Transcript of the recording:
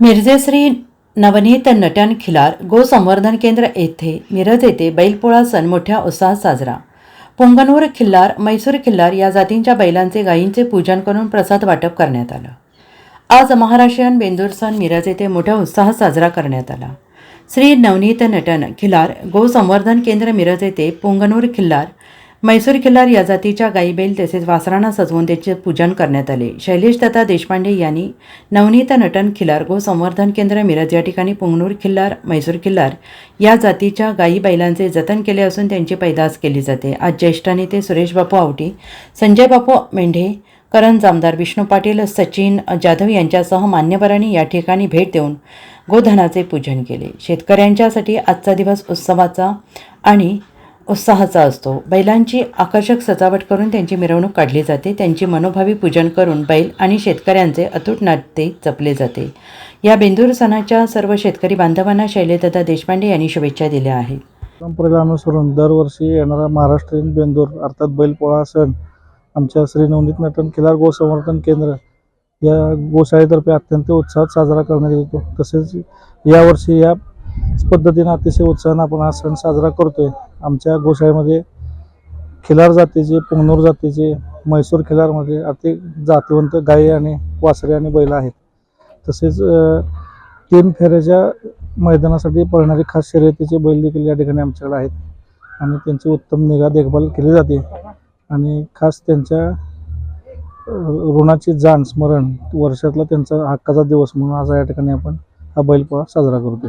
मिरजेश्री नवनीत नटन खिलार गोसंवर्धन केंद्र येथे मिरज येथे बैलपोळा सण मोठ्या उत्साहात साजरा. पुंगनूर खिल्लार मैसूर खिल्लार या जातींच्या बैलांचे गायींचे पूजन करून प्रसाद वाटप करण्यात आलं. आज महाराष्ट्रीयन बेंदूर सण मिरज येथे मोठ्या उत्साहात साजरा करण्यात आला. श्री नवनीत नटन खिलार गोसंवर्धन केंद्र मिरज येथे पुंगनूर खिल्लार मैसूर खिल्लार या जातीच्या गाईबैल तसेच वासरांना सजवून त्याचे पूजन करण्यात आले. शैलेश दत्ता देशपांडे यांनी नवनीत नटन खिलार गो संवर्धन केंद्र मिरज या ठिकाणी पुंगनूर खिल्लार मैसूर खिल्लार या जातीच्या गाई बैलांचे जतन केले असून त्यांची पैदास केली जाते. आज ज्येष्ठ नेते सुरेश बापू आवटी संजय बापू मेंढे करण जामदार विष्णू पाटील सचिन जाधव यांच्यासह मान्यवरांनी या ठिकाणी भेट देऊन गोधनाचे पूजन केले. शेतकऱ्यांच्यासाठी आजचा दिवस उत्सवाचा आणि उत्साहाचा असतो. बैलांची आकर्षक सजावट करून त्यांची मिरवणूक काढली जाते. त्यांची मनोभावी पूजन करून बैल आणि शेतकऱ्यांचे अतूट नाते जपले जाते. या बेंदूर सणाच्या सर्व शेतकरी बांधवांना शैलेदादा देशपांडे यांनी शुभेच्छा दिल्या आहेत. परंपरेला अनुसरून दरवर्षी येणारा महाराष्ट्रीयन बेंदूर अर्थात बैलपोळा सण आमच्या श्री नवनीत नटन खिलार गोसंवर्धन केंद्र या गोशाळेतर्फे अत्यंत उत्साहात साजरा करण्यात येतो. तसेच यावर्षी या पद्धतीनं अतिशय उत्साहानं आपण हा सण साजरा करतोय. आमच्या गोशाळेमध्ये खिलार जातीचे पुंगनूर जातीचे म्हैसूर खिलारमध्ये अति जातीवंत गायी आणि वासरे आणि बैल आहेत. तसेच तीन फेऱ्याच्या मैदानासाठी पळणारे खास शर्यतीचे बैल देखील या ठिकाणी आमच्याकडे आहेत. आणि त्यांची उत्तम निगा देखभाल केली जाते. आणि खास त्यांच्या ऋणाची जाण स्मरण वर्षातला त्यांचा हक्काचा दिवस म्हणून आज या ठिकाणी आपण हा बैलपोळा साजरा करतो